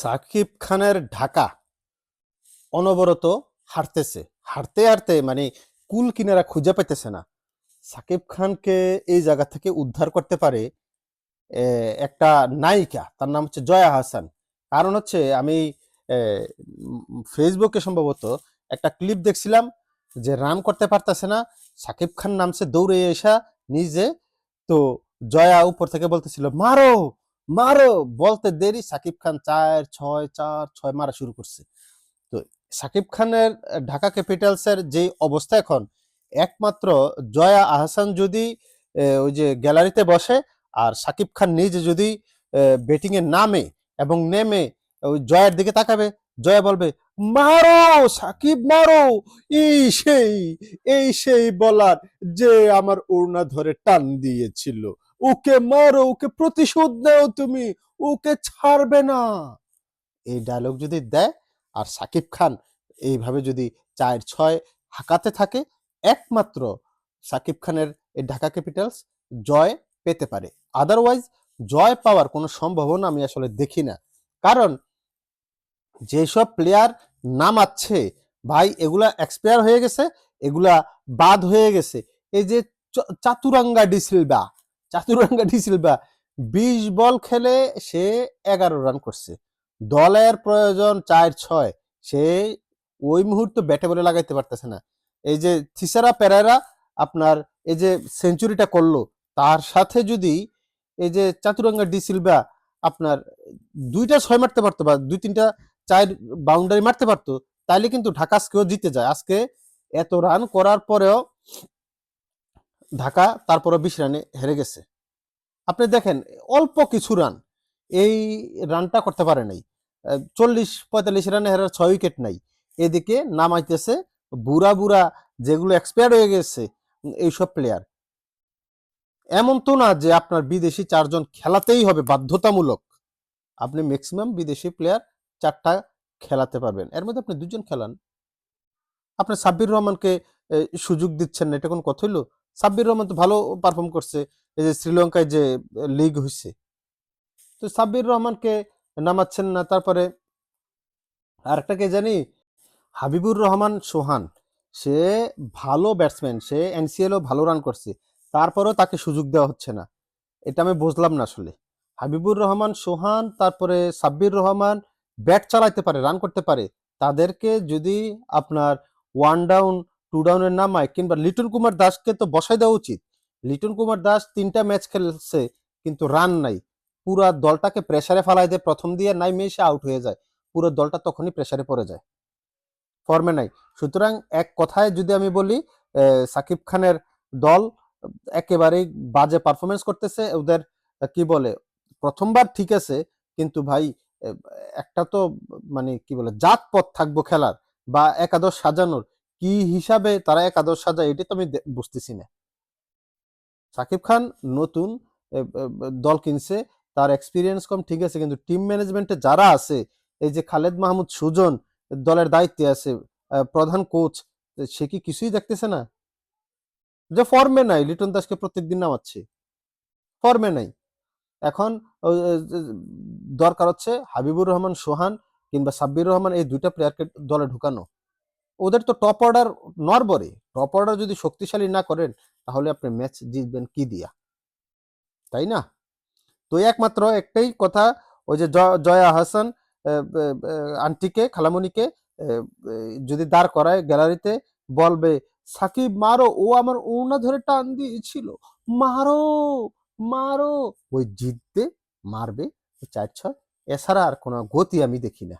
সাকিব খানের ঢাকা অনবরত হারতেছে। হারতে হারতে মানে কুল কিনারা খুঁজে পাইতেছে না। সাকিব খানকে এই জায়গা থেকে উদ্ধার করতে পারে একটা নায়িকা, তার নাম হচ্ছে জয়া হাসান। কারণ হচ্ছে আমি ফেসবুকে সম্ভবত একটা ক্লিপ দেখছিলাম যে রান করতে পারতেছে না। সাকিব খান নামছে দৌড়ে এসা নিজে, তো জয়া উপর থেকে বলতেছিল, মারো! মারো বলতে দেরি। সাকিব খান চার, ছয় চার, ছয় মারা শুরু করছে। তো সাকিব খানের ঢাকা ক্যাপিটালসের যে অবস্থা এখন, একমাত্র জয়া আহসান যদি ওই যে গ্যালারিতে বসে আর সাকিব খান নিজে যদি ব্যাটিং এ নামে এবং নেমে ওই জয়ের দিকে তাকাবে, জয়া বলবে, মারো, সাকিব মারো, এই সেই এই সেই বলার যে আমার ওড়না ধরে টান দিয়েছিল। ওকে মারো, ওকে প্রতিশোধ নাও তুমি, ওকে ছাড়বে না। এই ডায়লগ যদি দেয়, আর সাকিব খান এইভাবে যদি চার ছয় হাঁকাতে থাকে, একমাত্র সাকিব খানের এই ঢাকা ক্যাপিটালস জয় পেতে পারে। আদারওয়াইজ জয় পাওয়ার কোনো সম্ভাবনা আমি আসলে দেখি না। কারণ, যেসব প্লেয়ার নামাচ্ছে ভাই, এগুলা এক্সপায়ার হয়ে গেছে, এগুলা বাদ হয়ে গেছে। এই যে চাতুরাঙ্গা ডিসিলবা চাতুরাঙ্গা ডিসিলবা বিশ বল খেলে সে এগারো রান করছে। দলের প্রয়োজন চার ছয়। সে ওই মুহূর্তে ব্যাটে বলে লাগাইতে পারতেছে না। এই যে থিসারা পেরেরা আপনার এই যে সেঞ্চুরিটা করল, তার সাথে যদি এই যে চাতুরাঙ্গা ডিসিলবা আপনার দুইটা ছয় মারতে পারতো বা দুই তিনটা চার বাউন্ডারি মারতে পারতো, তাইলে কিন্তু ঢাকা আজকেও জিতে যায়। আজকে এত রান করার পরেও ঢাকা তারপরে বিশ রানে হেরে গেছে। আপনি দেখেন, অল্প কিছু রান, এই রানটা করতে পারে নাই। চল্লিশ, পঁয়তাল্লিশ রানে হেরার ছয় উইকেট নাই। এদিকে নামাইতেছে বুড়া বুড়া যেগুলো এক্সপায়ার হয়ে গেছে এইসব প্লেয়ার এমন তো না যে আপনার বিদেশি চারজন খেলাতেই হবে, বাধ্যতামূলক। আপনি ম্যাক্সিমাম বিদেশি প্লেয়ার চারটা খেলাতে পারবেন। এর মধ্যে আপনি দুজন খেলান। আপনি সাব্বির রহমানকে সুযোগ দিচ্ছেন না, এটা কোন কথা হইল? সাব্বির রহমান তো ভালো পারফর্ম করছে, এই যে শ্রীলঙ্কায় যে লিগ হয়েছে তো সাব্বির রহমানকে নামাচ্ছেন না, তারপরে আরেকটা কে জানি? হাবিবুর রহমান সোহান, সে ভালো ব্যাটসম্যান সে এনসিএলও ভালো রান করছে, তারপরেও তাকে সুযোগ দেওয়া হচ্ছে না। এটা আমি বুঝলাম না আসলে। হাবিবুর রহমান সোহান, তারপরে সাব্বির রহমান ব্যাট চালাইতে পারে রান করতে পারে, তাদেরকে যদি আপনার ওয়ান ডাউন টু ডাউনের নামায় কিংবা লিটন কুমার দাসকে তো বসাই দেওয়া উচিত। লিটন কুমার দাস তিনটা ম্যাচ খেলছে, কিন্তু রান নাই। পুরা দলটাকে প্রেসারে ফালাই দেয়, প্রথম দিয়ে নাই এসে আউট হয়ে যায়। পুরো দলটা তখনই প্রেসারে পড়ে যায়। ফর্মে নাই। সুতরাং এক কথায় যদি আমি বলি সাকিব খানের দল একেবারেই বাজে পারফরমেন্স করতেছে। ওদের কি বলে, প্রথমবার ঠিক আছে, কিন্তু ভাই একটা তো মানে কি বলে জাত পথ থাকব খেলার, বা একাদশ সাজানোর। কি হিসাবে তারা একাদশ সাজায় এটা তো আমি বুঝতেছি না। সাকিব খান নতুন দল কিনছে, তার এক্সপিরিয়েন্স কম, ঠিক আছে, কিন্তু টিম ম্যানেজমেন্টে যারা আছে, এই যে খালেদ মাহমুদ সুজন, দলের দায়িত্বে আছে প্রধান কোচ সে কি কিছুই দেখতেছে না? যে ফর্মে নাই, লিটন দাসকে প্রত্যেকদিন নামাচ্ছে। ফর্মে নাই। এখন দরকার হচ্ছে হাবিবুর রহমান, সোহান কিংবা সাব্বির রহমান, এই দুইটা প্লেয়ারকে দলে ঢুকানো। ওদের তো টপ অর্ডার নরবরে। টপ অর্ডার যদি শক্তিশালী না করেন তাহলে আপনি ম্যাচ জিতবেন কি দিয়া? তাই না? তো একমাত্র একটাই কথা ওই যে জয়া হাসান আন্টিকে আহ, যদি দাঁড় করায় গ্যালারিতে বলবে সাকিব মারো। ও আমার ওনা ধরে টান দিয়েছিল। মারো মারো। ওই জিতবে মারবে চার ছয়। এছাড়া আর কোনো গতি আমি দেখি না।